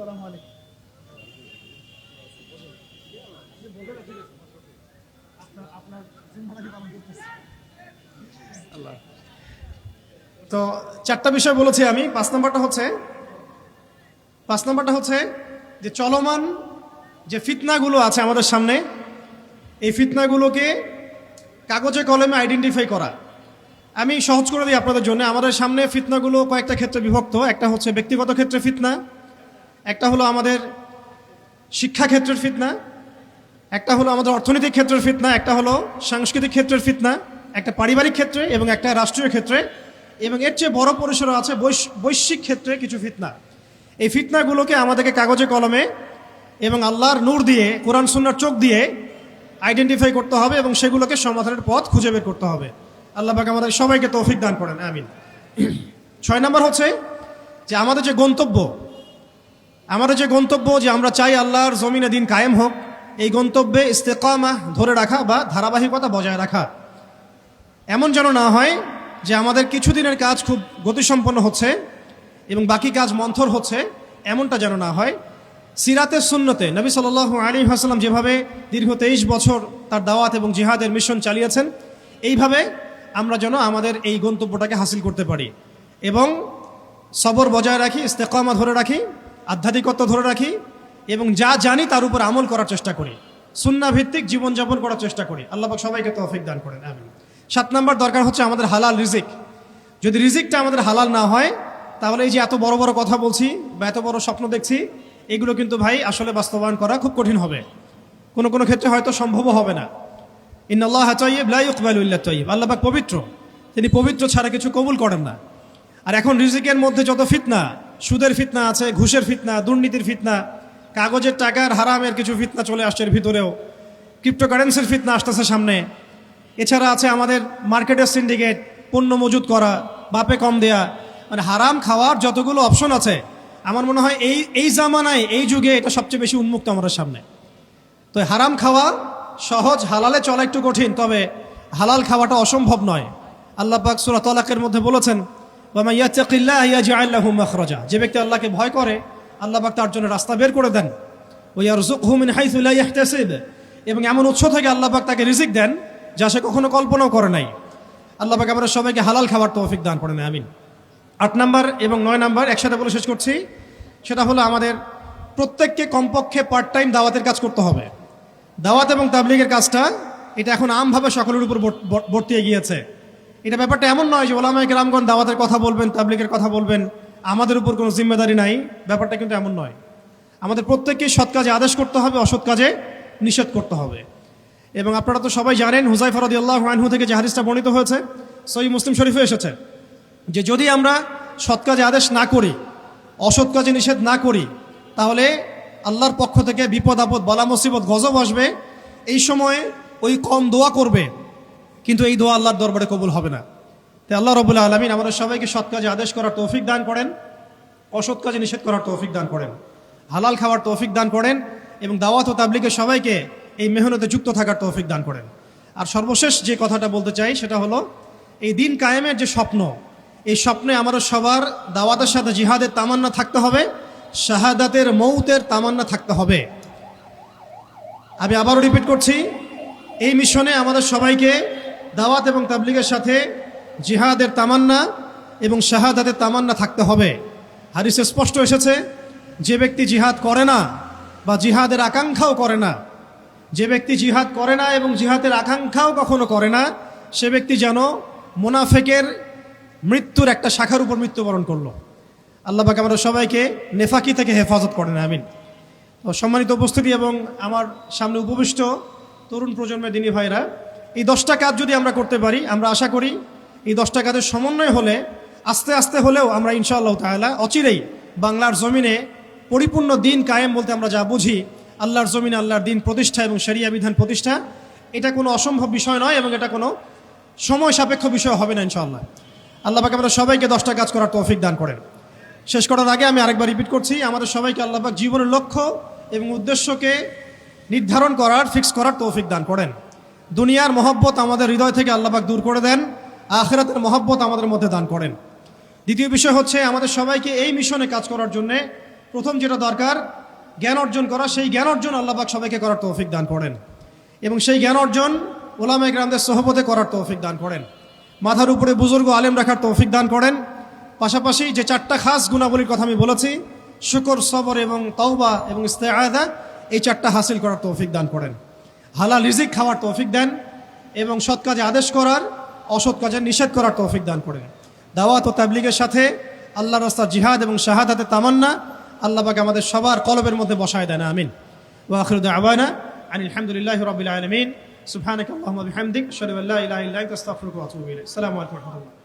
আসসালামু তো চারটা বিষয় বলেছি আমি। পাঁচ নম্বরটা হচ্ছে, পাঁচ নম্বরটা হচ্ছে যে চলমান যে ফিতনাগুলো আছে আমাদের সামনে, এই ফিতনাগুলোকে কাগজে কলমে আইডেন্টিফাই করা। আমি সহজ করে দিই আপনাদের জন্য। আমাদের সামনে ফিতনাগুলো কয়েকটা ক্ষেত্রে বিভক্ত। একটা হচ্ছে ব্যক্তিগত ক্ষেত্রে ফিতনা একটা হলো আমাদের শিক্ষা ক্ষেত্রের ফিতনা, একটা হলো আমাদের অর্থনৈতিক ক্ষেত্রের ফিতনা, একটা হলো সাংস্কৃতিক ক্ষেত্রের ফিতনা, একটা পারিবারিক ক্ষেত্রে এবং একটা রাষ্ট্রীয় ক্ষেত্রে এবং এর চেয়ে বড় পরিসরে আছে বৈশ- বৈশ্বিক ক্ষেত্রে কিছু ফিতনা। এই ফিতনাগুলোকে আমাদেরকে কাগজে কলমে এবং আল্লাহর নূর দিয়ে, কোরআন, সুন্নার চোখ দিয়ে আইডেন্টিফাই করতে হবে এবং সেগুলোকে সমাধানের পথ খুঁজে বের করতে হবে। আল্লাহ পাক আমাদের সবাইকে তৌফিক দান করেন, আমিন। ছয় নম্বর হচ্ছে যে আমাদের যে গন্তব্য আমাদের যে গন্তব্য যে আমরা চাই আল্লাহর জমিনে দিন কায়েম হোক, এই গন্তব্যে ইস্তেকামা ধরে রাখা বা ধারাবাহিকতা বজায় রাখা। এমন যেন না হয় যে আমাদের কিছুদিনের কাজ খুব গতিসম্পন্ন হচ্ছে এবং বাকি কাজ মন্থর হচ্ছে, এমনটা যেন না হয়। সিরাতের সুন্নতে নবী সাল আলী হাসলাম যেভাবে দীর্ঘ তেইশ বছর তার দাওয়াত এবং জিহাদের মিশন চালিয়েছেন, এইভাবে আমরা যেন আমাদের এই গন্তব্যটাকে হাসিল করতে পারি এবং সবর বজায় রাখি, ইস্তেকামা ধরে রাখি। আধ্যাত্মিকত্ব ধরে রাখি এবং যা জানি তার উপর আমল করার চেষ্টা করি। সুন্না ভিত্তিক জীবনযাপন করার চেষ্টা করি। আল্লাহবাক সবাইকে তৌফিক দান করেন। আমি সাত নাম্বার দরকার হচ্ছে আমাদের হালাল রিজিক। যদি রিজিকটা আমাদের হালাল না হয়, তাহলে এই যে এত বড় বড় কথা বলছি বা এত বড় স্বপ্ন দেখছি, এগুলো কিন্তু ভাই আসলে বাস্তবায়ন করা খুব কঠিন হবে। কোনো কোনো ক্ষেত্রে হয়তো সম্ভবও হবে না। ইন্নআল্লাহ তৈব লা ইকবালুল্লাহ তৈব আল্লাহ পাক পবিত্র। তিনি পবিত্র ছাড়া কিছু কবুল করেন না। আর এখন রিজিকের মধ্যে যত ফিতনা সুদের ফিতনা আছে, ঘুষের ফিতনা, দুর্নীতির ফিতনা, কাগজের টাকার হারামের কিছু ফিতনা চলে আসছে এর ভিতরেও। ক্রিপ্টোকারেন্সির ফিতনা আসতেছে সামনে। এছাড়া আছে আমাদের মার্কেটের সিন্ডিকেট পণ্য মজুত করা, বাপে কম দেয়া। মানে হারাম খাওয়ার যতগুলো অপশন আছে, আমার মনে হয় এই এই জামানায়, এই যুগে এটা সবচেয়ে বেশি উন্মুক্ত আমাদের সামনে। তো হারাম খাওয়া সহজ, হালালে চলা একটু কঠিন, তবে হালাল খাওয়াটা অসম্ভব নয়। আল্লাহ পাক সূরা তালাকের মধ্যে বলেছেন ওয়ামা ইয়াত্তাকিল্লাহ ইয়াজআল লাহু মাখরাজা। যে ব্যক্তি আল্লাহকে ভয় করে, আল্লাহ পাক তার জন্য রাস্তা বের করে দেন। ওয়া ইয়ারযুকহু মিন হাইথু লা এবং এমন উৎস থেকে আল্লাহ পাক তাকে রিজিক দেন, যা সে কখনো কল্পনাও করে নাই। আল্লাহ পাক আমরা সবাইকে হালাল খাবার তৌফিক দান করেন, আমিন। আট নাম্বার এবং নয় নাম্বার একসাথে বলে শেষ করছি। সেটা হলো আমাদের প্রত্যেককে কমপক্ষে পার্ট টাইম দাওয়াতের কাজ করতে হবে। দাওয়াত এবং তাবলিগের কাজটা, এটা এখন আমভাবে সকলের উপর বর্ত- বর্ত- বর্তিয়ে গিয়েছে এটা ব্যাপারটা এমন নয় যে ওলামাইকে রামগণ দাওয়াতের কথা বলবেন, তাবলিগের কথা বলবেন। আমাদের উপর কোনো জিম্মেদারি নাই, ব্যাপারটা কিন্তু এমন নয়। আমাদের প্রত্যেককে সৎ কাজে আদেশ করতে হবে, অসৎ কাজে নিষেধ করতে হবে। এবং আপনারা তো সবাই জানেন হুজাই ফরদি আল্লাহ আনহু থেকে যে হাদিসটা বর্ণিত হয়েছে সই মুসলিম শরীফে এসেছে, যে যদি আমরা সৎ কাজে আদেশ না করি, অসৎ কাজে নিষেধ না করি, তাহলে আল্লাহর পক্ষ থেকে বিপদ আপদ, বলা মুসিবত, গজব আসবে। এই সময়ে ওই কম দোয়া করবে কিন্তু এই দোয়া আল্লাহর দরবারে কবুল হবে না। তাই আল্লাহ রবুল্লা আলমিন আমাদের সবাইকে সৎ কাজে আদেশ করার তৌফিক দান করেন, অসৎ কাজে নিষেধ করার তৌফিক দান করেন, হালাল খাওয়ার তৌফিক দান করেন এবং দাওয়াত ও তাবলিকে সবাইকে এই মেহনতে যুক্ত থাকার তৌফিক দান করেন। আর সর্বশেষ যে কথাটা বলতে চাই সেটা হলো, এই দিন কায়েমের যে স্বপ্ন, এই স্বপ্নে আমাদের সবার দাওয়াতের সাথে জিহাদের তামান্না থাকতে হবে, শাহাদাতের মৌতের তামান্না থাকতে হবে। আমি আবারও রিপিট করছি, এই মিশনে আমাদের সবাইকে দাওয়াত এবং তাবলিগের সাথে জিহাদের তামান্না এবং শাহাদাতের তামান্না থাকতে হবে। হারিসে স্পষ্ট এসেছে, যে ব্যক্তি জিহাদ করে না বা জিহাদের আকাঙ্ক্ষাও করে না, যে ব্যক্তি জিহাদ করে না এবং জিহাদের আকাঙ্ক্ষাও কখনো করে না, সে ব্যক্তি যেন মোনাফেকের মৃত্যুর একটা শাখার উপর মৃত্যুবরণ করল। আল্লাহ পাক আমাদের সবাইকে নেফাকি থেকে হেফাজত করেন, আমিন। সম্মানিত উপস্থিতি এবং আমার সামনে উপবিষ্ট তরুণ প্রজন্মের দিনী ভাইরা এই দশটা কাজ যদি আমরা করতে পারি, আমরা আশা করি এই দশটা কাজের সমন্বয় হলে, আস্তে আস্তে হলেও আমরা ইনশাআল্লাহ তাআলা অচিরেই বাংলার জমিনে পরিপূর্ণ দিন কায়েম বলতে আমরা যা বুঝি, আল্লাহর জমিনে আল্লাহর দিন প্রতিষ্ঠা এবং শরিয়া বিধান প্রতিষ্ঠা, এটা কোনো অসম্ভব বিষয় নয় এবং এটা কোনো সময় সাপেক্ষ বিষয় হবে না ইনশাআল্লাহ। আল্লাহ পাক আমরা সবাইকে দশটা কাজ করার তৌফিক দান করেন। শেষ করার আগে আমি আরেকবার রিপিট করছি, আমাদের সবাইকে আল্লাহবাক জীবনের লক্ষ্য এবং উদ্দেশ্যকে নির্ধারণ করার, ফিক্স করার তৌফিক দান করেন। দুনিয়ার মহব্বত আমাদের হৃদয় থেকে আল্লাহবাক দূর করে দেন, আখেরাতের মহব্বত আমাদের মধ্যে দান করেন। দ্বিতীয় বিষয় হচ্ছে আমাদের সবাইকে এই মিশনে কাজ করার জন্যে প্রথম যেটা দরকার, জ্ঞান অর্জন করা, সেই জ্ঞান অর্জন আল্লাহবাক সবাইকে করার তৌফিক দান করেন। এবং সেই জ্ঞান অর্জন ওলামা গ্রামদের সহপতে করার তৌফিক দান করেন। মাথার উপরে বুজুর্গ আলেম রাখার তৌফিক দান করেন। পাশাপাশি যে চারটা খাস গুণাবলীর কথা আমি বলেছি, শুকর, সবর এবং তওবা এবং ইস্তেআদা এই চারটা হাসিল করার তৌফিক দান করেন। হালাল রিজিক খাওয়ার তৌফিক দেন এবং সৎ কাজে আদেশ করার, অসৎ কাজে নিষেধ করার তৌফিক দান করেন। দাওয়াত ও তাবলিগের সাথে আল্লাহ রাস্তা জিহাদ এবং শাহাদাতে তামান্না আল্লাহ পাক আমাদের সবার কলবের মধ্যে বসায় দেন, আমিন। ওয়াখির দাওয়ানা আনিল আলহামদুলিল্লাহ রাব্বিল আলামিন। সুবহানাকা আল্লাহুম্মা বিহামদিক, আশহাদু আল্লা ইলাহা ইল্লা আনতা, আস্তাগফিরুকা ওয়া আতুবু আসসালামু আলাইকুম রাহমাতুল্লাহ।